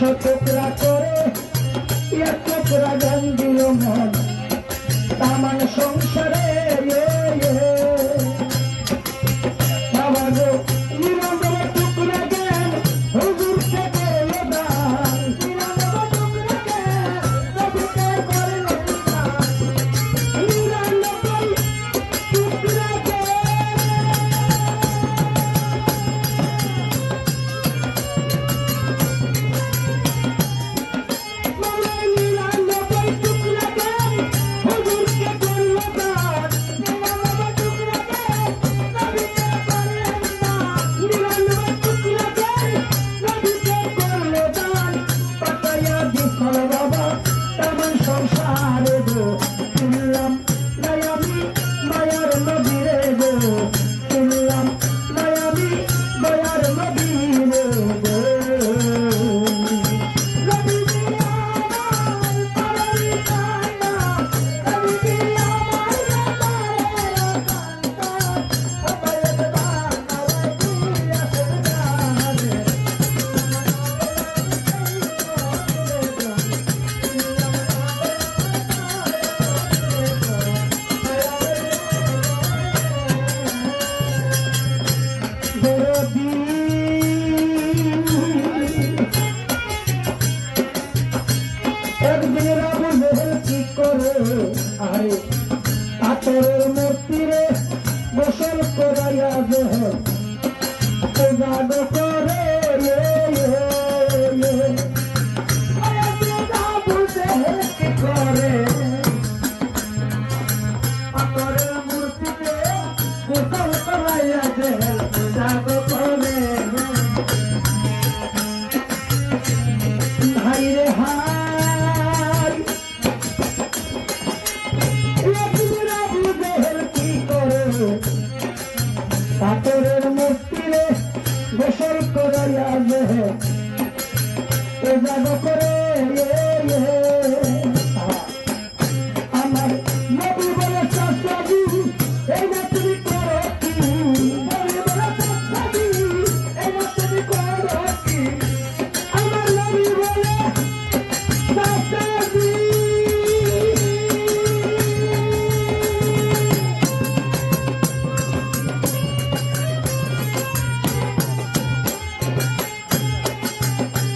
একশো টুকরা করে এক টুকরা গান দিল মন। তামান জাগ করে আমার নবী বলে চাচাবি এই না তুমি করো কি নবী বলে চাচাবি এই না তুমি করো কি আমার নবী বলে চাচাবি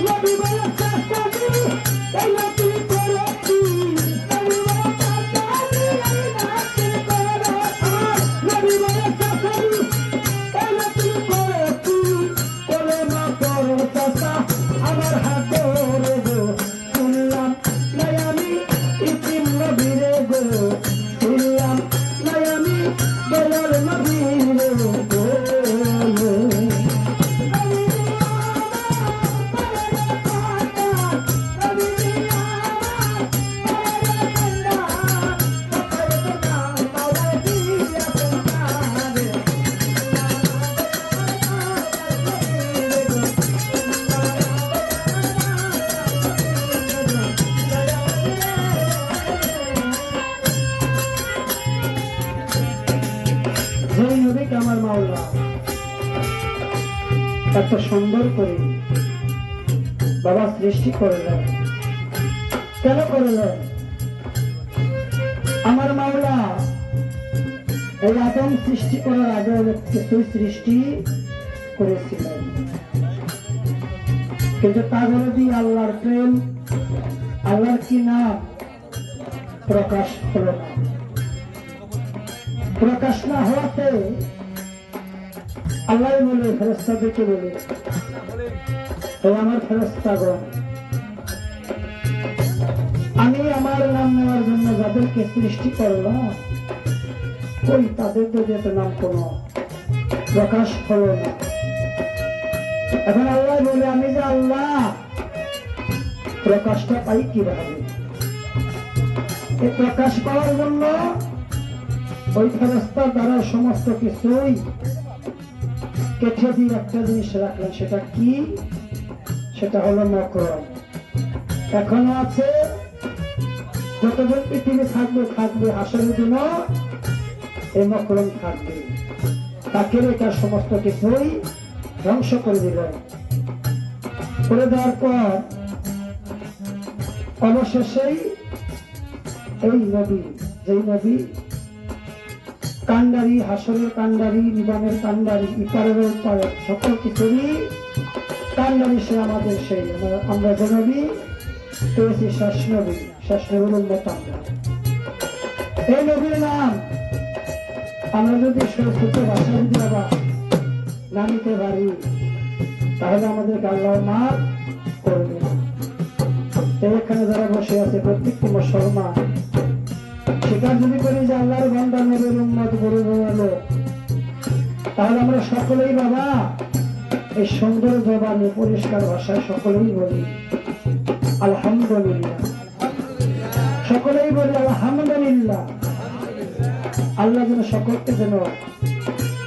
নবী Pero নবীকে আমার মাওলা? এত সুন্দর করে বাবা সৃষ্টি করলেন কেন করলেন আমার মাওলা, এই আদম সৃষ্টি করার আগে কিছু সৃষ্টি করেছিলেন। কিন্তু তার যদি আল্লাহর প্রেম, আল্লাহর কি নাম প্রকাশ হলো না। প্রকাশ না হওয়াতে আল্লাহ বলে ফেরস্তাদেরকে বলে হে আমার ফেরস্তাগণ আমি আমার নাম নেওয়ার জন্য যাদেরকে সৃষ্টি করলাম, ওই তাদের তো যেতে নাম কোনো প্রকাশ হলো না। এখন আল্লাহ বলে, আমি যে আল্লাহ, প্রকাশটা পাই কীভাবে? এই প্রকাশ পাওয়ার জন্য ওই ফেরস্তার দ্বারা সমস্ত কিছুই কেটে দিয়ে একটা জিনিস রাখলেন, সেটা কি? সেটা হলো মকরম এখনও আছে? যতদিন পৃথিবী থাকবে থাকবে, আসলে দিন এই মকরম থাকবে। তাকে রেখে সমস্ত কিছুই ধ্বংস করে দিলেন। করে দেওয়ার পর অবশেষেই এই নবী, যেই নবী কান্ডারি হাসরের কান্ডারি নিবানের কান্ডারি ইপারের উপারে সকল কিছুরই কান্ডারি সে আমাদের সেই। আমরা- আমরা যে নবী পেয়েছি শেষ নবী। শেষ নবীর উন্নত এই নবীর নাম আমরা যদি সরস্বত ভাষা যদি আবার না পারি, তাহলে আমাদের আল্লাহ মাফ করবে এখানে যারা বসে আছে, প্রত্যেকটি মুসলমান স্বীকার যদি করি যে আল্লাহর বান্দা নবীর উম্মত গরু বলো তাহলে আমরা সকলেই বাবা, এই সুন্দর জবানে পরিষ্কার ভাষায় সকলেই বলি, আলহামদুলিল্লাহ। সকলেই বলি, আলহামদুলিল্লাহ। আল্লাহ যেন সকলকে যেন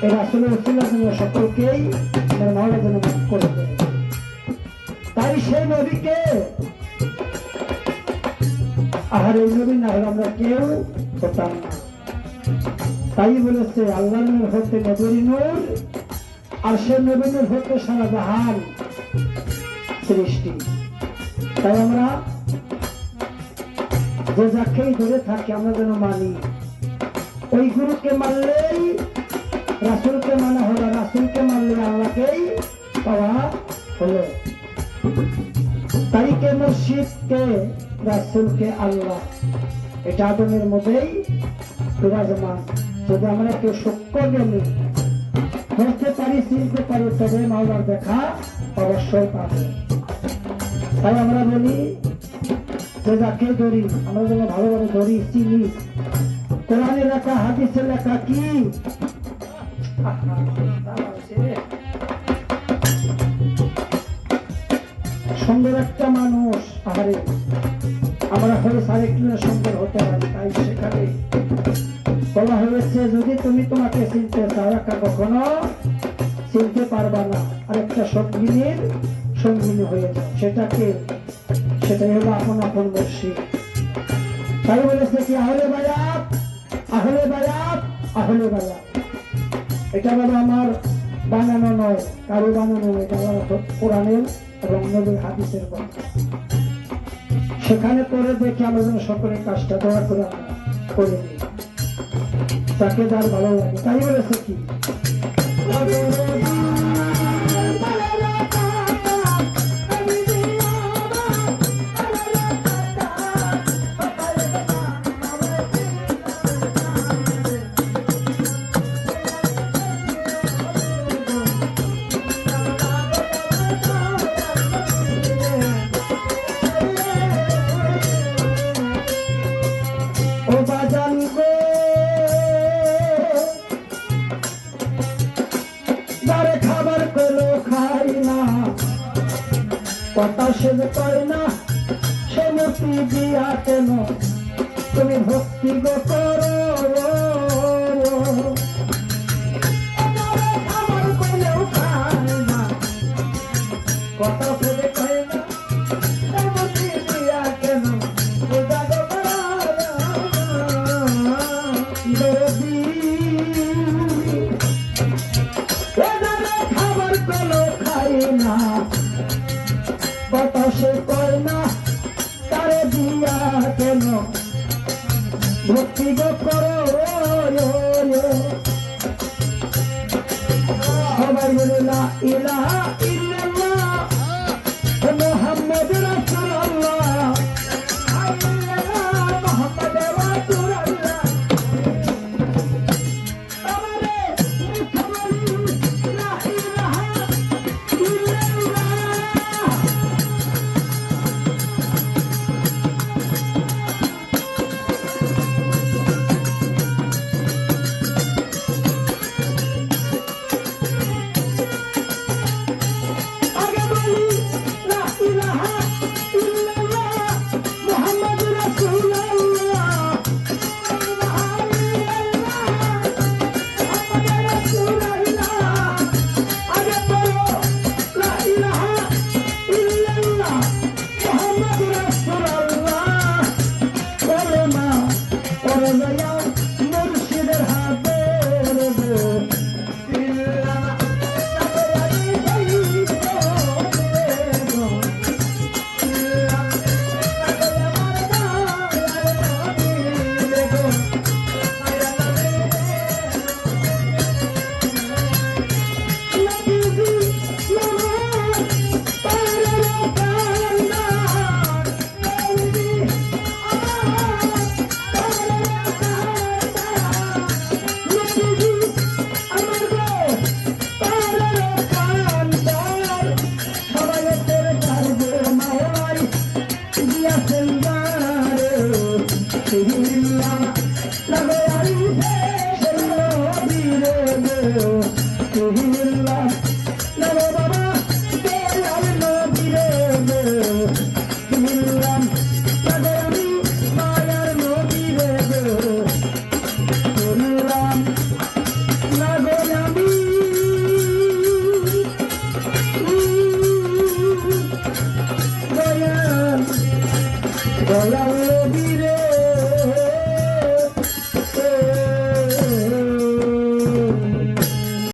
এর আসলে উচিলার জন্য সকলকেই, যেন মহলা যেন করে দেয়। তাই সেই নবীকে আর এই নবী না হলে আমরা কেউ হতাম না। তাই বলেছে আল্লাহ নূর হতে নবীর নূর, আর সে নবী নূর হতে সারা জাহান সৃষ্টি। তাই আমরা যে যাকেই ধরে থাকি, আমরা যেন মানি। ওই গুরুকে মানলেই রাসুলকে মানা হলো, রাসুলকে মানলে আল্লাহকেই পাওয়া হলো। তাইকে মসজিদকে রাসুলকে আল্লাহ। এটা আদমের মধ্যেই বিরাজমান যদি আমরা কেউ সক্য জ্ঞানী ধরতে পারি চিনতে পারি, তবে মাওলার দেখা অবশ্যই পাবে। তাই আমরা বলি, যে যাকে ধরি, আমরা যেন ভালোভাবে ধরি, চিনি। কোরআনের লেখা, হাদিসের লেখা কি? সুন্দর একটা মানুষ। আহারে আমরা হয়ে সাড়ে কিলো সুন্দর হতে পারি, তাই সেখানে বলা হয়েছে, যদি তুমি তোমাকে চিনতে চাও একা কখনো চিনতে পারবা না। আরেকটা সঙ্গিনীর সঙ্গিনী হয়ে যাও সেটাকে সেটাই হলো আপন আপন মসজিদ তাই বলেছে কি, আহলে বায়াত আহলে বায়াত আহলে বায়াত। এটা বলে আমার বানানো নয়, কারও বানানো নয়, এটা আমার কোরআনের এবং হাদিসের কথা। সেখানে পরে দেখে যেন সকলের কাজটা দয়া করে আমরা তাকে যার ভালো লাগে, তাই বলেছে কি? কথা সে যে পায় না সে দিয়া কেন? তুমি ভক্তি গো করো কথা সে அஷ்ஹது லா இலாஹா இல்லல்லாஹ் Paranoia